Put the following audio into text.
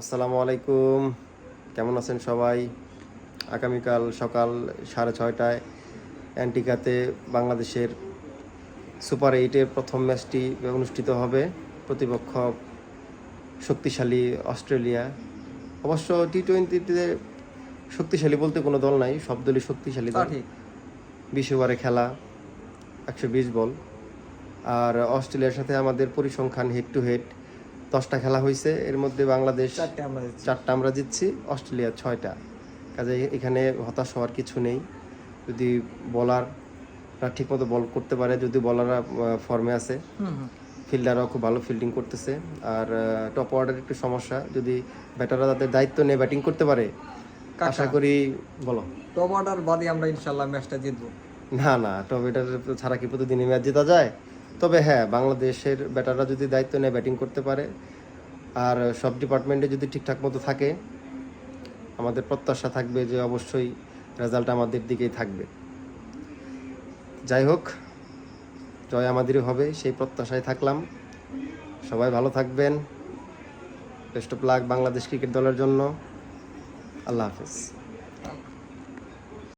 আসসালামু আলাইকুম। কেমন আছেন সবাই? আগামীকাল সকাল সাড়ে ছয়টায় অ্যান্টিকাতে বাংলাদেশের সুপার এইটের প্রথম ম্যাচটি অনুষ্ঠিত হবে। প্রতিপক্ষ শক্তিশালী অস্ট্রেলিয়া। অবশ্য টি টোয়েন্টিতে শক্তিশালী বলতে কোনো দল নাই সব দলই শক্তিশালী দল। বিশ ওভারে খেলা একশো বিশ বল। আর অস্ট্রেলিয়ার সাথে আমাদের পরিসংখ্যান হেড টু হেড দশটা খেলা হয়েছে এর মধ্যে বাংলাদেশ চারটে আমরা জিতছি। অস্ট্রেলিয়া ছয়টা। কাজে এখানে হতাশ হওয়ার কিছু নেই। যদি বলাররা ঠিকমতো বল করতে পারে যদি বলাররা ফর্মে আছে। ফিল্ডাররাও খুব ভালো ফিল্ডিং করতেছে। আর টপ অর্ডার একটু সমস্যা যদি ব্যাটাররা তাদের দায়িত্ব নিয়ে ব্যাটিং করতে পারে। আশা করি বলো। টপ অর্ডার বাদে আমরা ইনশাল্লাহ ম্যাচটা জিতবো। না না টপ এটার ছাড়া কি প্রতিদিনই ম্যাচ জেতা যায়? তবে হ্যাঁ বাংলাদেশের ব্যাটাররা যদি দায়িত্ব নিয়ে ব্যাটিং করতে পারে, আর সব ডিপার্টমেন্টে যদি ঠিকঠাক মতো থাকে, আমাদের প্রত্যাশা থাকবে যে অবশ্যই রেজাল্ট আমাদের দিকেই থাকবে। যাই হোক, জয় আমাদেরই হবে, সেই প্রত্যাশায় থাকলাম। সবাই ভালো থাকবেন। Best of luck Bangladesh cricket দলের জন্য। আল্লাহ হাফেজ।